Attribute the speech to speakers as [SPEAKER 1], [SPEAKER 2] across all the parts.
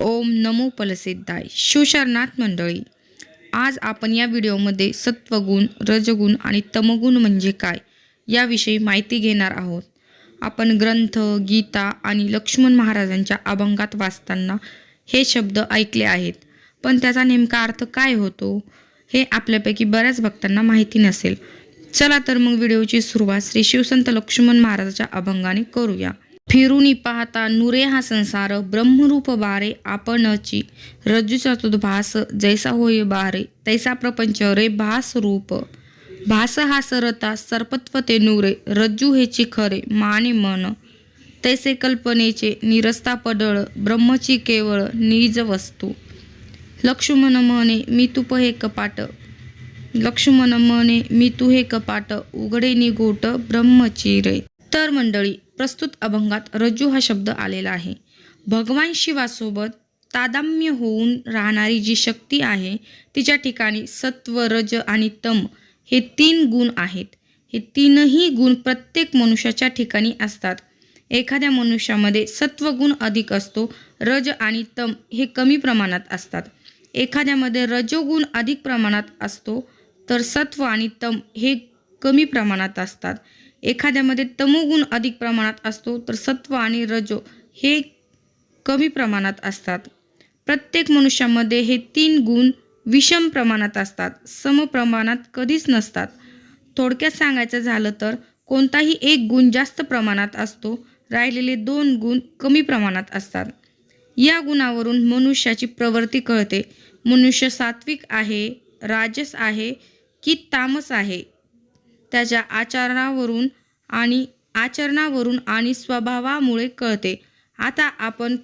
[SPEAKER 1] ओम नमो पलसिद्धाय शिवशरनाथ मंडळी आज आपण या व्हिडिओमध्ये सत्वगुण रजगुण आणि तमगुण म्हणजे काय याविषयी माहिती घेणार आहोत. आपण ग्रंथ गीता आणि लक्ष्मण महाराजांच्या अभंगात वाचताना हे शब्द ऐकले आहेत. पण त्याचा नेमका अर्थ काय होतो हे आपल्यापैकी बऱ्याच भक्तांना माहिती नसेल. चला तर मग व्हिडिओची सुरुवात श्री शिवसंत लक्ष्मण महाराजाच्या अभंगाने करूया. फिरूनी पाहता नुरे हा संसार ब्रह्मरूप बारे आपणची. रज्जूचा चतुर्भास जैसा होय बारे तैसा प्रपंच रे भास रूप भास हा सरता सर्पत्व ते नुरे रज्जू हे खरे माने मन. तैसे कल्पनेचे निरस्ता पडळ ब्रह्मची केवळ निज वस्तू. लक्ष्मण म्हणे मी तुप हे कपाट. लक्ष्मण म्हणे मी तू हे कपाट उघडे निगोट ब्रह्मचिरे तर मंडळी प्रस्तुत अभंगात रज्जू हा शब्द आलेला आहे. भगवान शिवासोबत तादाम्य होऊन राहणारी जी शक्ती आहे तिच्या ठिकाणी सत्व रज आणि तम हे तीन गुण आहेत. हे तीनही गुण प्रत्येक मनुष्याच्या ठिकाणी असतात. एखाद्या मनुष्यामध्ये सत्वगुण अधिक असतो रज आणि तम हे कमी प्रमाणात असतात. एखाद्यामध्ये रजोगुण अधिक प्रमाणात असतो तर सत्व आणि तम हे कमी प्रमाणात असतात. एखाद्यामध्ये तमोगुण अधिक प्रमाणात असतो तर सत्व आणि रजो हे कमी प्रमाणात असतात. प्रत्येक मनुष्यामध्ये हे तीन गुण विषम प्रमाणात असतात सम प्रमाणात कधीच नसतात. थोडक्यात सांगायचं झालं तर कोणताही एक गुण जास्त प्रमाणात असतो राहिलेले दोन गुण कमी प्रमाणात असतात. या गुणावरून मनुष्याची प्रवृत्ती कळते. मनुष्य सात्विक आहे राजस आहे की तामस आहे? त्याच्या आचरणावरून आणि आचरणावरून आणि स्वभावामुळे कळते. आता आपण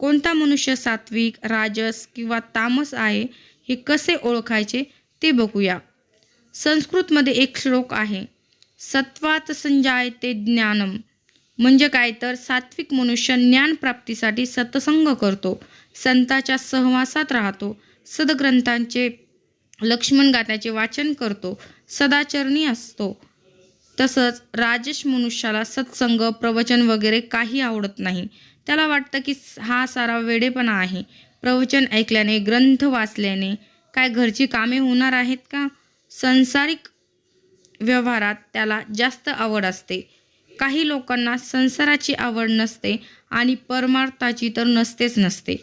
[SPEAKER 1] कोणता मनुष्य सात्विक राजस किंवा तामस आहे हे कसे ओळखायचे ते बघूया. संस्कृतमध्ये एक श्लोक आहे सत्वात संजायते ज्ञानम. म्हणजे काय? तर सात्विक मनुष्य ज्ञानप्राप्तीसाठी सत्संग करतो संताच्या सहवासात राहतो सदग्रंथांचे लक्ष्मण गाथ्याचे वाचन करतो सदाचरणी असतो. तसंच राजेश मनुष्याला सत्संग प्रवचन वगैरे काही आवडत नाही. त्याला वाटतं की हा सारा वेडेपणा आहे. प्रवचन ऐकल्याने ग्रंथ वाचल्याने काय घरची कामे होणार आहेत का? संसारिक व्यवहारात त्याला जास्त आवड असते. काही लोकांना संसाराची आवड नसते आणि परमार्थाची तर नसतेच नसते.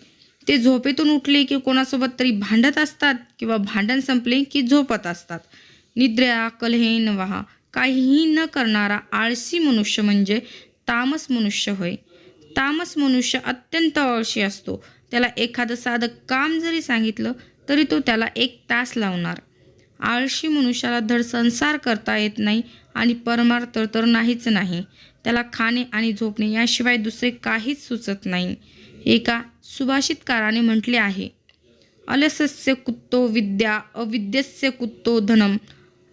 [SPEAKER 1] ते झोपेतून उठले की कोणासोबत तरी भांडत असतात किंवा भांडण संपले की झोपत असतात. निद्रा कलहेन व्हा. काहीही न करणारा आळशी मनुष्य म्हणजे तामस मनुष्य होय. तामस मनुष्य अत्यंत आळशी असतो. त्याला एखादं साधं काम जरी सांगितलं तरी तो त्याला एक तास लावणार. आळशी मनुष्याला धड संसार करता येत नाही आणि परमार्थ तर नाहीच नाही. त्याला खाणे आणि झोपणे याशिवाय दुसरे काहीच सुचत नाही. एका सुभाषितकाराने म्हटले आहे अलसस्य कुत्तो विद्या अविद्यस्य कुत्तो धनम.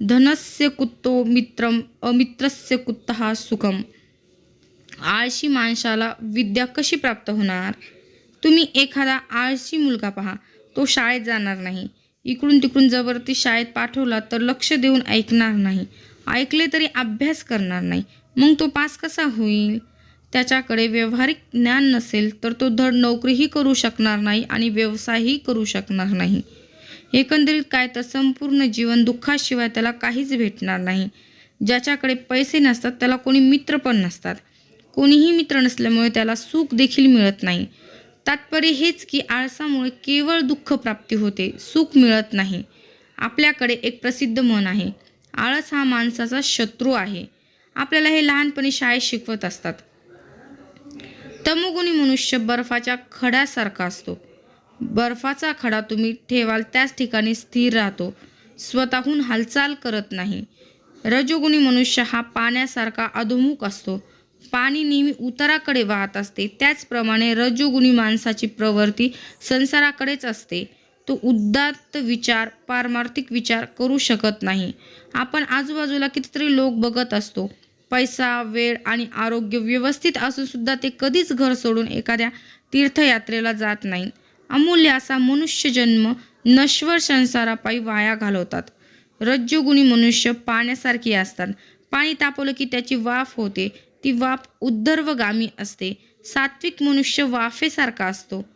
[SPEAKER 1] धनस्य कुत्तो मित्रम अमित्रस्य कुत्तहा सुखम? आळशी माणसाला विद्या कशी प्राप्त होणार? तुम्ही एखादा आळशी मुलगा पहा तो शाळेत जाणार नाही. इकडून तिकडून जबरदस्ती शाळेत पाठवला तर लक्ष देऊन ऐकणार नाही. ऐकले तरी अभ्यास करणार नाही. मग तो पास कसा होईल? त्याच्याकडे व्यावहारिक ज्ञान नसेल तर तो धड नोकरीही करू शकणार नाही आणि व्यवसायही करू शकणार नाही. एकंदरीत काय तर संपूर्ण जीवन दुःखाशिवाय त्याला काहीच भेटणार नाही. ज्याच्याकडे पैसे नसतात त्याला कोणी मित्र पण नसतात. कोणीही मित्र नसल्यामुळे त्याला सुख देखील मिळत नाही. तात्पर्य हेच की आळसामुळे केवळ दुःख प्राप्ती होते सुख मिळत नाही. आपल्याकडे एक प्रसिद्ध मन आहे. आळस हा माणसाचा शत्रू आहे. आपल्याला हे लहानपणी शाळेत शिकवत असतात. तमोगुणी मनुष्य बर्फाच्या खड्यासारखा असतो. बर्फाचा खडा तुम्ही ठेवाल त्याच ठिकाणी स्थिर राहतो. स्वतःहून हालचाल करत नाही. रजोगुणी मनुष्य हा पाण्यासारखा अधोमुख असतो. पाणी नेहमी उताराकडे वाहत असते. त्याचप्रमाणे रजोगुणी माणसाची प्रवृत्ती संसाराकडेच असते. तो उदात्त विचार पारमार्थिक विचार करू शकत नाही. आपण आजूबाजूला कितीतरी लोक बघत असतो. पैसा वेळ आणि आरोग्य व्यवस्थित असूनसुद्धा ते कधीच घर सोडून एखाद्या तीर्थयात्रेला जात नाहीत. अमूल्य असा मनुष्य जन्म नश्वर संसारापायी वाया घालवतात. रज्जुगुणी मनुष्य पाण्यासारखी असतात. पाणी तापवलं की त्याची वाफ होते. ती वाफ उद्धर्वगामी असते. सात्विक मनुष्य वाफेसारखा असतो.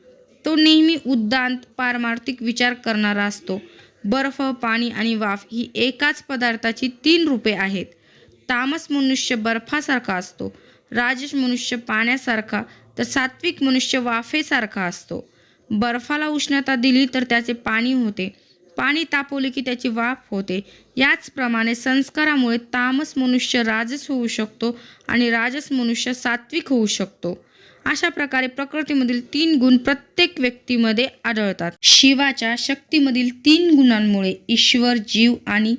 [SPEAKER 1] तो नेहमी उद्दांत पारमार्थिक विचार करणारा असतो. बर्फ पाणी आणि वाफ ही एकाच पदार्थाची तीन रूपे आहेत. तामस मनुष्य बर्फासारखा असतो. राजस मनुष्य पाण्यासारखा तर सात्विक मनुष्य वाफेसारखा असतो. बर्फाला उष्णता दिली तर त्याचे पाणी होते. पाणी तापवले की त्याची वाफ होते. याचप्रमाणे संस्कारामुळे तामस मनुष्य राजस होऊ शकतो आणि राजस मनुष्य सात्विक होऊ शकतो. अशा प्रकारे प्रकृतीमधील तीन गुण प्रत्येक व्यक्तीमध्ये आढळतात. शिवाच्या शक्तीमधील तीन गुणांमुळे ईश्वर जीव आणि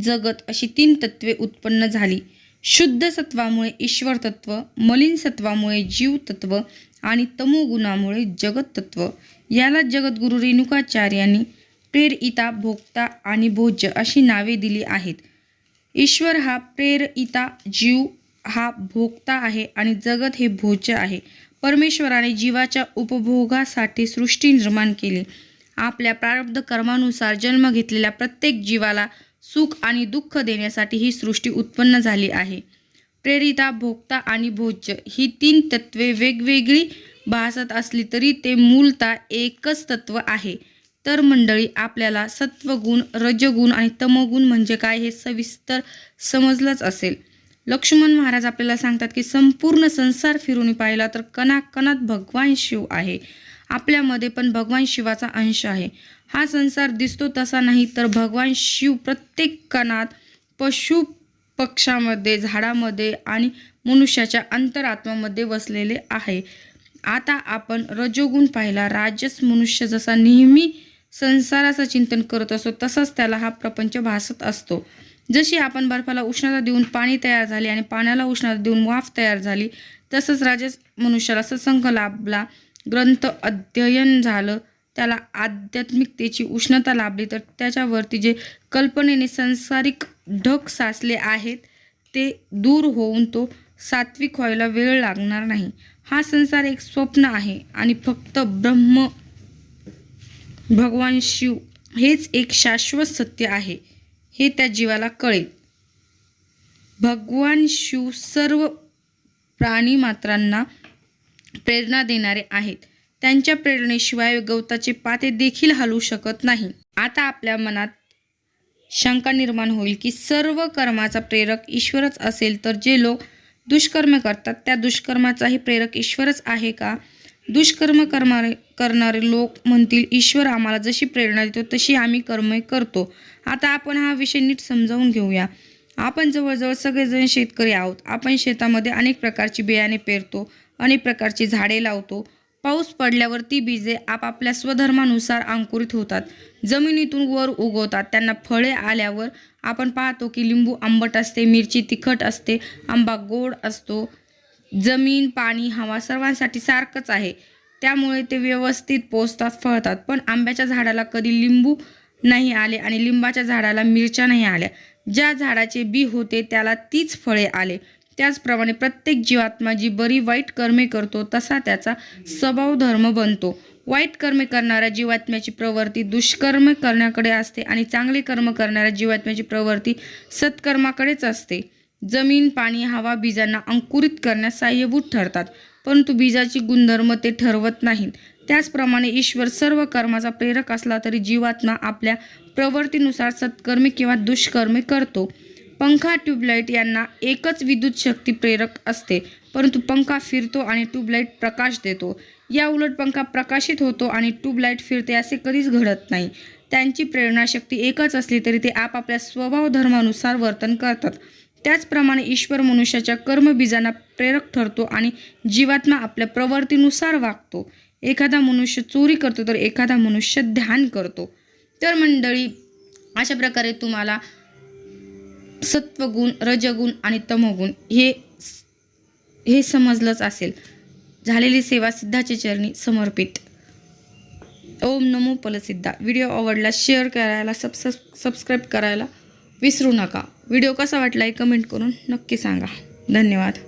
[SPEAKER 1] जगत अशी तीन तत्वे उत्पन्न झाली. शुद्ध सत्वामुळे ईश्वर तत्व मलिन सत्वामुळे जीव तत्व आणि तमोगुणामुळे जगततत्व. याला जगद्गुरु रेणुकाचार्यांनी प्रेरिता भोक्ता आणि भोज्य अशी नावे दिली आहेत. ईश्वर हा प्रेरिता जीव हा भोक्ता आहे आणि जगत हे भोज्य आहे. परमेश्वराने जीवाच्या उपभोगासाठी सृष्टी निर्माण केली. आपल्या प्रारब्ध कर्मानुसार जन्म घेतलेल्या प्रत्येक जीवाला सुख आणि दुःख देण्यासाठी ही सृष्टी उत्पन्न झाली आहे. प्रेरिता भोक्ता आणि भोज्य ही तीन तत्वे वेगवेगळी भासत असली तरी ते मूलतः एकच तत्व आहे. तर मंडळी आपल्याला सत्वगुण रजगुण आणि तमगुण म्हणजे काय हे सविस्तर समजलंच असेल. लक्ष्मण महाराज आपल्याला सांगतात की संपूर्ण संसार फिरून पाहिला तर कणाकणात भगवान शिव आहे. आपल्यामध्ये पण भगवान शिवाचा अंश आहे. हा संसार दिसतो तसा नाही तर भगवान शिव प्रत्येक कणात पशु पक्षामध्ये झाडामध्ये आणि मनुष्याच्या अंतरात्मामध्ये वसलेले आहे. आता आपण रजोगुण पाहिला. राजस मनुष्य जसा नेहमी संसाराचं चिंतन करत असतो तसंच त्याला हा प्रपंच भासत असतो. जशी आपण बर्फाला उष्णता देऊन पाणी तयार झाले आणि पाण्याला उष्णता देऊन वाफ तयार झाली तसंच राजस मनुष्याला सत्संग लाभला. ग्रंथ अध्ययन झालं. त्याला आध्यात्मिकतेची उष्णता लाभली तर त्याच्यावरती जे कल्पनेने संसारिक ढग साचले आहेत ते दूर होऊन तो सात्विक व्हायला वेळ लागणार नाही. हा संसार एक स्वप्न आहे आणि फक्त ब्रह्म भगवान शिव हेच एक शाश्वत सत्य आहे हे त्या जीवाला कळेल. भगवान शिव सर्व प्राणीमात्रांना प्रेरणा देणारे आहेत. त्यांच्या प्रेरणेशिवाय गवताचे पाते देखील हलू शकत नाही. आता आपल्या मनात शंका निर्माण होईल की सर्व कर्माचा प्रेरक ईश्वरच असेल तर जे लोक दुष्कर्म करतात त्या दुष्कर्माचाही प्रेरक ईश्वरच आहे का? दुष्कर्म करणारे करणारे लोक म्हणतील ईश्वर आम्हाला जशी प्रेरणा देतो तशी आम्ही कर्म करतो. आता आपण हा विषय नीट समजावून घेऊया. आपण जवळजवळ सगळेजण शेतकरी आहोत. आपण शेतामध्ये अनेक प्रकारची बियाणे पेरतो अनेक प्रकारची झाडे लावतो. पाऊस पडल्यावर ती बीजे आपापल्या स्वधर्मानुसार अंकुरित होतात. जमिनीतून वर उगवतात. त्यांना फळे आल्यावर आपण पाहतो की लिंबू आंबट असते मिरची तिखट असते आंबा गोड असतो. जमीन पाणी हवा सर्वांसाठी सारखंच आहे. त्यामुळे ते व्यवस्थित पोचतात फळतात. पण आंब्याच्या झाडाला कधी लिंबू नाही आले आणि लिंबाच्या झाडाला मिरच्या नाही आल्या. ज्या झाडाचे बी होते त्याला तीच फळे आले. त्याचप्रमाणे प्रत्येक जीवात्मा जी बरी वाईट कर्मे करतो तसा त्याचा स्वभाव धर्म बनतो. वाईट कर्मे करणाऱ्या जीवात्म्याची प्रवृत्ती दुष्कर्म करण्याकडे असते आणि चांगले कर्म करणाऱ्या जीवात्म्याची प्रवृत्ती सत्कर्माकडेच असते. जमीन पाणी हवा बीजांना अंकुरित करण्यास सहाय्यभूत ठरतात परंतु बीजाची गुणधर्म ते ठरवत नाहीत. त्याचप्रमाणे ईश्वर सर्व कर्माचा प्रेरक असला तरी जीवात्मा आपल्या प्रवृत्तीनुसार सत्कर्मी किंवा दुष्कर्मे करतो. पंखा ट्यूबलाईट यांना एकच विद्युत शक्ती प्रेरक असते. परंतु पंखा फिरतो आणि ट्यूबलाईट प्रकाश देतो. या उलट पंखा प्रकाशित होतो आणि ट्यूबलाईट फिरते असे कधीच घडत नाही. त्यांची प्रेरणाशक्ती एकच असली तरी ते आपापल्या स्वभाव धर्मानुसार वर्तन करतात. त्याचप्रमाणे ईश्वर मनुष्याच्या कर्मबीजांना प्रेरक ठरतो आणि जीवात्मा आपल्या प्रवृत्तीनुसार वागतो. एखादा मनुष्य चोरी करतो तर एखादा मनुष्य ध्यान करतो. तर मंडळी अशा प्रकारे तुम्हाला सत्वगुण रजगुण आणि तमोगुण हे हे समजलंच असेल. झालेली सेवा सिद्धाचे चरणी समर्पित. ओम नमो पलसिद्धा व्हिडिओ आवडला शेअर करायला सबस सबस्क्राईब करायला विसरू नका. व्हिडिओ कसा वाटला आहे कमेंट करून नक्की सांगा. धन्यवाद.